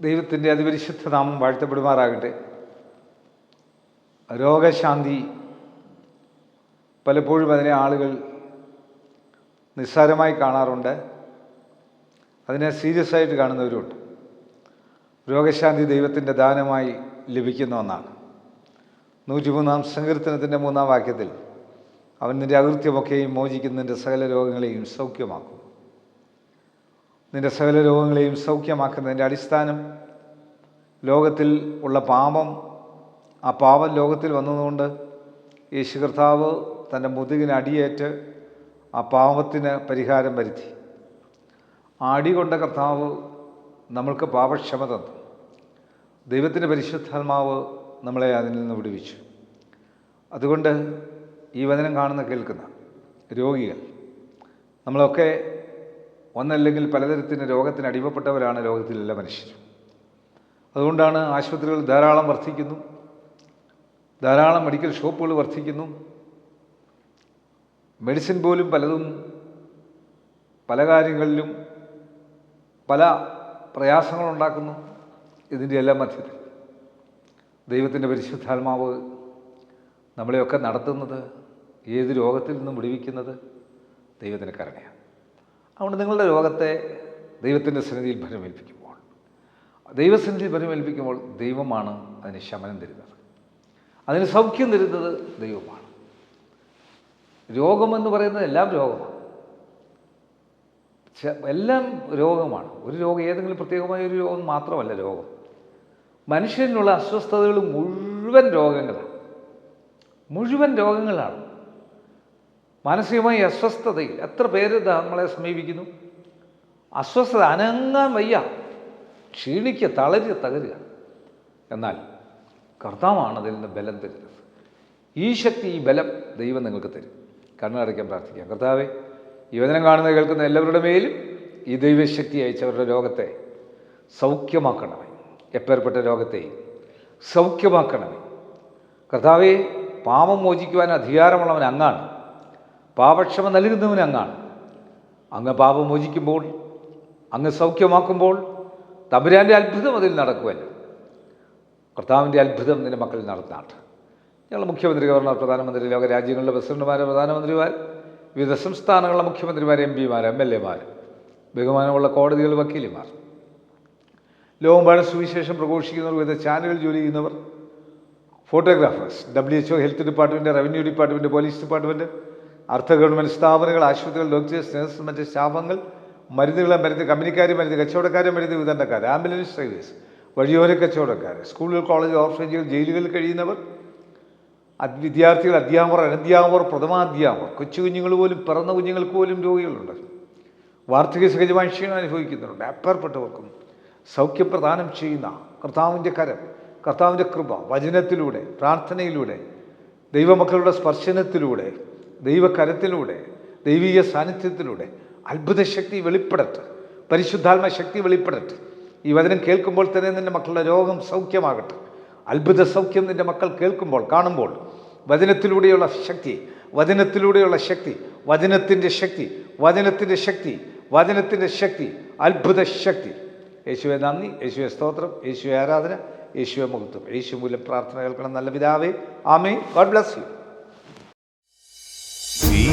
ദൈവത്തിന്റെ അതിപരിശുദ്ധ നാമം വാഴ്ത്തപ്പെടുമാറാകട്ടെ. രോഗശാന്തി പലപ്പോഴും അതിനെ ആളുകൾ നിസ്സാരമായി കാണാറുണ്ട്. അതിനെ സീരിയസ് ആയിട്ട് കാണുന്നവരുണ്ട് രോഗശാന്തി ദൈവത്തിന്റെ ദാനമായി ലഭിക്കുന്ന ഒന്നാണ്. നൂറ്റിമൂന്നാം സങ്കീർത്തനത്തിന്റെ മൂന്നാം വാക്യത്തിൽ അവൻ നിന്റെ അകൃത്യമൊക്കെയും മോചിക്കുന്നതിന്റെ സകല രോഗങ്ങളെയും സൗഖ്യമാക്കും. നിന്റെ സകല രോഗങ്ങളെയും സൗഖ്യമാക്കുന്നതിന്റെ അടിസ്ഥാനം ലോകത്തിൽ ഉള്ള പാപം ആ പാപം ലോകത്തിൽ വന്നതുകൊണ്ട് യേശു കർത്താവ് തന്റെ മുതുകിന് അടിയേറ്റ് ആ പാപത്തിന് പരിഹാരം വരുത്തി. ആ അടി കൊണ്ട കർത്താവ് നമ്മൾക്ക് പാപക്ഷമ തന്നു. ദൈവത്തിന്റെ പരിശുദ്ധാത്മാവ് നമ്മളെ അതിൽ നിന്ന് വിടുവിച്ചു. അതുകൊണ്ട് ഈ വചനം കാണുന്ന കേൾക്കുന്ന രോഗികൾ നമ്മളൊക്കെ ഒന്നല്ലെങ്കിൽ പലതരത്തിന് രോഗത്തിന് അടിമപ്പെട്ടവരാണ് ലോകത്തിലെല്ലാ മനുഷ്യരും. അതുകൊണ്ടാണ് ആശുപത്രികൾ ധാരാളം വർദ്ധിക്കുന്നു. ധാരാളം മെഡിക്കൽ ഷോപ്പുകൾ വർദ്ധിക്കുന്നു. മെഡിസിൻ പോലും പലതും പല കാര്യങ്ങളിലും പല പ്രയാസങ്ങളുണ്ടാക്കുന്നു. ഇതിന്റെ എല്ലാം മധ്യത്തിൽ ദൈവത്തിന്റെ പരിശുദ്ധാത്മാവ് നമ്മളെയൊക്കെ നടത്തുന്നത് ഏത് രോഗത്തിൽ നിന്നും വിടുവിക്കുന്നത് ദൈവത്തിന്റെ കരുണയാണ്. അതുകൊണ്ട് നിങ്ങളുടെ രോഗത്തെ ദൈവത്തിന്റെ സന്നിധിയിൽ ഫലമേൽപ്പിക്കുമ്പോൾ ദൈവസന്നിധിയിൽ ഭരമേൽപ്പിക്കുമ്പോൾ ദൈവമാണ് അതിന് ശമനം തരുന്നത്. അതിന് സൗഖ്യം തരുന്നത് ദൈവമാണ്. രോഗമെന്ന് പറയുന്നത് എല്ലാം രോഗമാണ്. എല്ലാം രോഗമാണ്. ഒരു രോഗം ഏതെങ്കിലും പ്രത്യേകമായ ഒരു രോഗം മാത്രമല്ല രോഗം. മനുഷ്യനുള്ള അസ്വസ്ഥതകൾ മുഴുവൻ രോഗങ്ങളാണ്. മുഴുവൻ രോഗങ്ങളാണ്. മാനസികമായി അസ്വസ്ഥതയിൽ. എത്ര പേര് നമ്മളെ സമീപിക്കുന്നു? അസ്വസ്ഥത അനങ്ങാൻ വയ്യ. ക്ഷീണിക്കുക തളരുക തകരുക. എന്നാൽ കർത്താവാണ് അതിൽ നിന്ന് ബലം തരുന്നത്. ഈ ശക്തി ഈ ബലം ദൈവം നിങ്ങൾക്ക് തരും. കണ്ണടയ്ക്കാൻ പ്രാർത്ഥിക്കാം. കർത്താവെ യുവജനം കാണുന്ന കേൾക്കുന്ന എല്ലാവരുടെ മേലും ഈ ദൈവശക്തി അയച്ചവരുടെ രോഗത്തെ സൗഖ്യമാക്കണമേ. എപ്പേർപ്പെട്ട രോഗത്തെ സൗഖ്യമാക്കണമേ. കർത്താവെ പാപം മോചിക്കുവാൻ അധികാരമുള്ളവൻ അങ്ങാണ്. പാപക്ഷമ നൽകുന്നവൻ അങ്ങാണ്. അങ്ങ് പാപം മോചിക്കുമ്പോൾ അങ്ങ് സൗഖ്യമാക്കുമ്പോൾ തമ്പുരാന്റെ അത്ഭുതം അതിൽ നടക്കുമല്ലോ കർത്താവിന്റെ അത്ഭുതം നിന്റെ മക്കളിൽ നടത്താട്ട് ഞങ്ങൾ മുഖ്യമന്ത്രി ഗവർണർ പ്രധാനമന്ത്രി ലോക രാജ്യങ്ങളിലെ പ്രസിഡന്റുമാർ പ്രധാനമന്ത്രിമാർ വിവിധ സംസ്ഥാനങ്ങളിലെ മുഖ്യമന്ത്രിമാർ എം പിമാർ എം എൽ എമാർ ബഹുമാനമുള്ള കോടതികൾ വക്കീലിമാർ ലോകമ്പാട് സുവിശേഷം പ്രഘോഷിക്കുന്നവർ വിവിധ ചാനലുകൾ ജോലി ചെയ്യുന്നവർ photographers W H O health department revenue department police department അർദ്ധ ഗവൺമെന്റ് സ്ഥാപനങ്ങൾ ആശുപത്രികൾ ഡോക്ടേഴ്സ് നഴ്സ് മറ്റ് സ്റ്റാഫുകൾ മരുന്നുകളെ മരുന്ന് കമ്പനിക്കാർ മരുന്ന് കച്ചവടക്കാർ മരുന്ന് വിതരണക്കാർ ആംബുലൻസ് ഡ്രൈവേഴ്സ് വഴിയോര കച്ചവടക്കാർ സ്കൂളുകൾ കോളേജ് ഓർഫനേജുകൾ ജയിലുകളിൽ കഴിയുന്നവർ വിദ്യാർത്ഥികൾ അധ്യാപകർ അനധ്യാപകർ പ്രഥമാധ്യാപകർ കൊച്ചു കുഞ്ഞുങ്ങൾ പോലും പിറന്ന കുഞ്ഞുങ്ങൾക്ക് പോലും രോഗികളുണ്ട്. വാർദ്ധക്യ സഹജമായ അനുഭവിക്കുന്നുണ്ട്. അപ്പേർപ്പെട്ടവർക്കും സൗഖ്യപ്രദാനം ചെയ്യുന്ന കർത്താവിന്റെ കരം കർത്താവിന്റെ കൃപ വചനത്തിലൂടെ പ്രാർത്ഥനയിലൂടെ ദൈവമക്കളുടെ സ്പർശനത്തിലൂടെ ദൈവകരത്തിലൂടെ ദൈവീയ സാന്നിധ്യത്തിലൂടെ അത്ഭുത ശക്തി വെളിപ്പെടട്ടെ പരിശുദ്ധാത്മ ശക്തി വെളിപ്പെടട്ടെ. ഈ വചനം കേൾക്കുമ്പോൾ തന്നെ നിന്റെ മക്കളുടെ രോഗം സൗഖ്യമാകട്ടെ. അത്ഭുത സൗഖ്യം നിന്റെ മക്കൾ കേൾക്കുമ്പോൾ കാണുമ്പോൾ. വചനത്തിലൂടെയുള്ള ശക്തി വചനത്തിലൂടെയുള്ള ശക്തി വചനത്തിന്റെ ശക്തി വചനത്തിന്റെ ശക്തി വചനത്തിന്റെ ശക്തി അത്ഭുത ശക്തി. യേശുവെ നന്ദി യേശുവെ സ്തോത്രം യേശുവെ ആരാധന യേശുവെ മുഹത്വം. യേശു മൂലം പ്രാർത്ഥന കേൾക്കണം നല്ല പിതാവേ. ആമേ ഗോഡ് ബ്ലസ് യു.